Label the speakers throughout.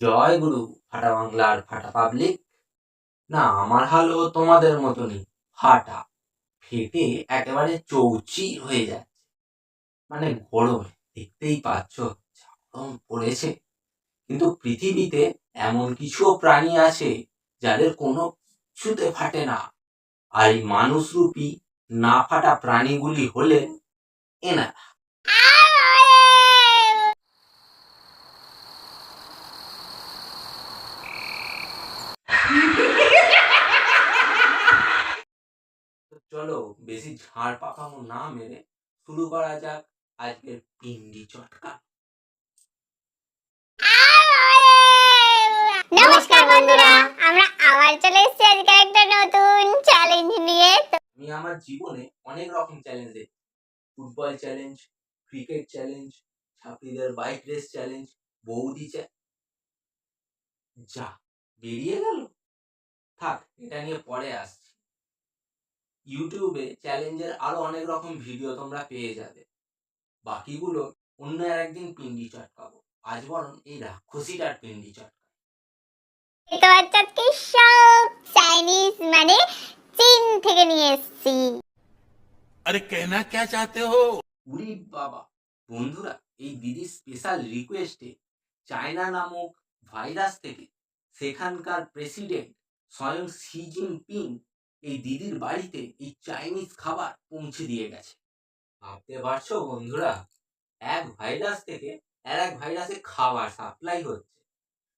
Speaker 1: জয় গুরু, ফাটা বাংলার ফাটা পাবলিক না, আমার হালও তোমাদের মতনই ফাটা। ফেটে একেবারে চৌচির হয়ে যাচ্ছে। মানে গরমে দেখতেই পাচ্ছ পড়েছে। কিন্তু পৃথিবীতে এমন কিছু প্রাণী আছে যাদের কোনো কিছুতে ফাটে না। আর এই মানুষরূপী না ফাটা প্রাণীগুলি হলেন এনারা চলো বেশি ঝাড় পাকামো না মেরে। শুরু করা যাক আজকের পিন্ডি চটকা।
Speaker 2: নমস্কার বন্ধুরা আমরা আবার চলে এসেছি আজকে একটা নতুন চ্যালেঞ্জ নিয়ে।
Speaker 1: আমি আমার জীবনে অনেক রকম চ্যালেঞ্জ দেখি ফুটবল চ্যালেঞ্জ ক্রিকেট চ্যালেঞ্জ ছাত্রীদের বাইক রেস চ্যালেঞ্জ বৌদি চ্যালেঞ্জ যা বেরিয়ে গেল। থাক এটা নিয়ে পরে আসছি। ইউটিউবে চ্যালেঞ্জের আরও অনেক রকম ভিডিও তোমরা পেয়ে যাবে। বাকিগুলো অন্য আর একদিন পিন্ডি চটকাবো। আজ বরং এই রাক্ষসীটার পিন্ডি চটকা
Speaker 2: তো মানে চীন থেকে নিয়ে এসেছি।
Speaker 3: আরে কেনা কে চাতে হো?
Speaker 1: উরি বাবা বন্ধুরা এই দিদি স্পেশাল রিকোয়েস্টে চায়না নামক ভাইরাস থেকে সেখানকার প্রেসিডেন্ট স্বয়ং শি জিনপিং এই দিদির বাড়িতে এই চাইনিজ খাবার পৌঁছে দিয়ে গেছে। ভাবতে পারছ বন্ধুরা? এক ভাইরাস থেকে আর এক ভাইরাসে খাবার সাপ্লাই হচ্ছে।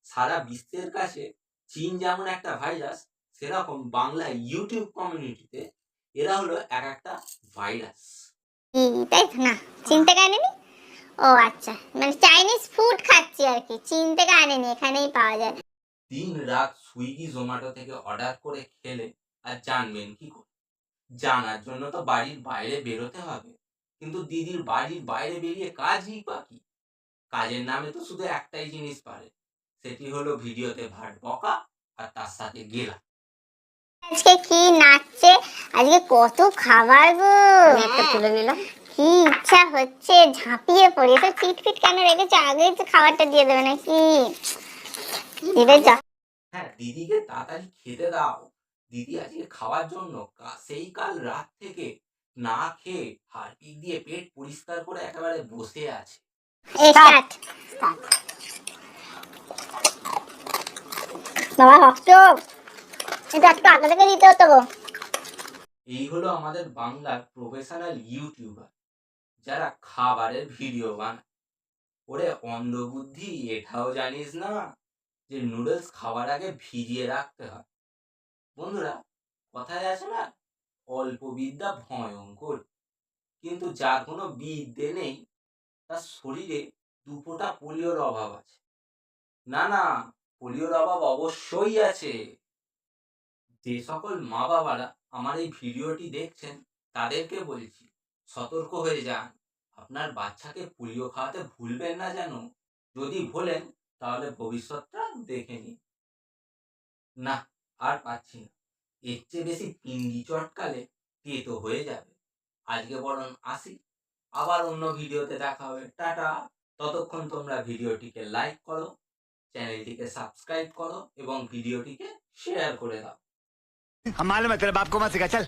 Speaker 1: সারা বিশ্বের কাছে চীন যেমন একটা ভাইরাস সেরকম বাংলা ইউটিউব কমিউনিটিতে এরা হলো এক একটা ভাইরাস
Speaker 2: তাই না? চীন থেকে আনেনি? ও আচ্ছা মানে চাইনিজ ফুড খাচ্ছি আর কি চীন থেকে আনেনি এখানেই পাওয়া যায়।
Speaker 1: দিন রাত সুইগি জোম্যাটো থেকে অর্ডার করে খেলে আর জানবেন কি করে? জানার জন্য তো বাড়ির বাইরে বেরোতে হবে। কিন্তু দিদির বাড়ির বাইরে বেরিয়ে কাজই বা কি? কাজের নামে তো শুধু একটাই জিনিস পারে সেটি হলো ভিডিওতে ভাট বকা আর তার সাথে গেলা।
Speaker 2: আজকে কি নাচছে? আজকে কত খাবার গো! একটা তুলে নিলাম। কি ইচ্ছা হচ্ছে ঝাঁপিয়ে পড়ি। তো চিট ফিট কেন রেখেছে? আগে তো খাবারটা দিয়ে দেবে নাকি? যা
Speaker 1: হ্যাঁ দিদিকে তাড়াতাড়ি খেতে দাও। দিদি আজকে খাওয়ার জন্য সেই কাল রাত থেকে না খেয়ে হারপিক দিয়ে পেট পরিষ্কার করে একেবারে বসে আছে।
Speaker 2: বাবা ভক্ত এটা একটু আগে থেকে দিতে হতো গো।
Speaker 1: এই হলো আমাদের বাংলার প্রফেশনাল ইউটিউবার যারা খাবারের ভিডিও বানায়। ওরে অন্ধবুদ্ধি এটাও জানিস না যে নুডলস খাওয়ার আগে ভিজিয়ে রাখতে হয়। বন্ধুরা, কথায় আছে না, অল্প বিদ্যা ভয়ঙ্কর। কিন্তু যার কোনো বিদ্যে নেই, তার শরীরে দু ফোঁটা পোলিওর অভাব আছে। না না, পোলিওর অভাব অবশ্যই আছে। যে সকল মা বাবারা আমার এই ভিডিওটি দেখছেন, তাদেরকে বলছি, সতর্ক হয়ে যান। আপনার বাচ্চাকে পোলিও খাওয়াতে ভুলবেন না যেন। যদি ভোলেন, তাহলে ভবিষ্যৎটা দেখে নিন। না আর পাচ্ছি না এর চেয়ে বেশি পিন্ডি চটকালে তেতো হয়ে যাবে আজকে বরং আসি আবার অন্য ভিডিওতে দেখা হবে টাটা ততক্ষণ তোমরা ভিডিওটিকে লাইক করো চ্যানেলটিকে সাবস্ক্রাইব করো এবং ভিডিওটিকে শেয়ার করে দাও
Speaker 3: हम मालूम है तेरे बाप को मत सिखा चल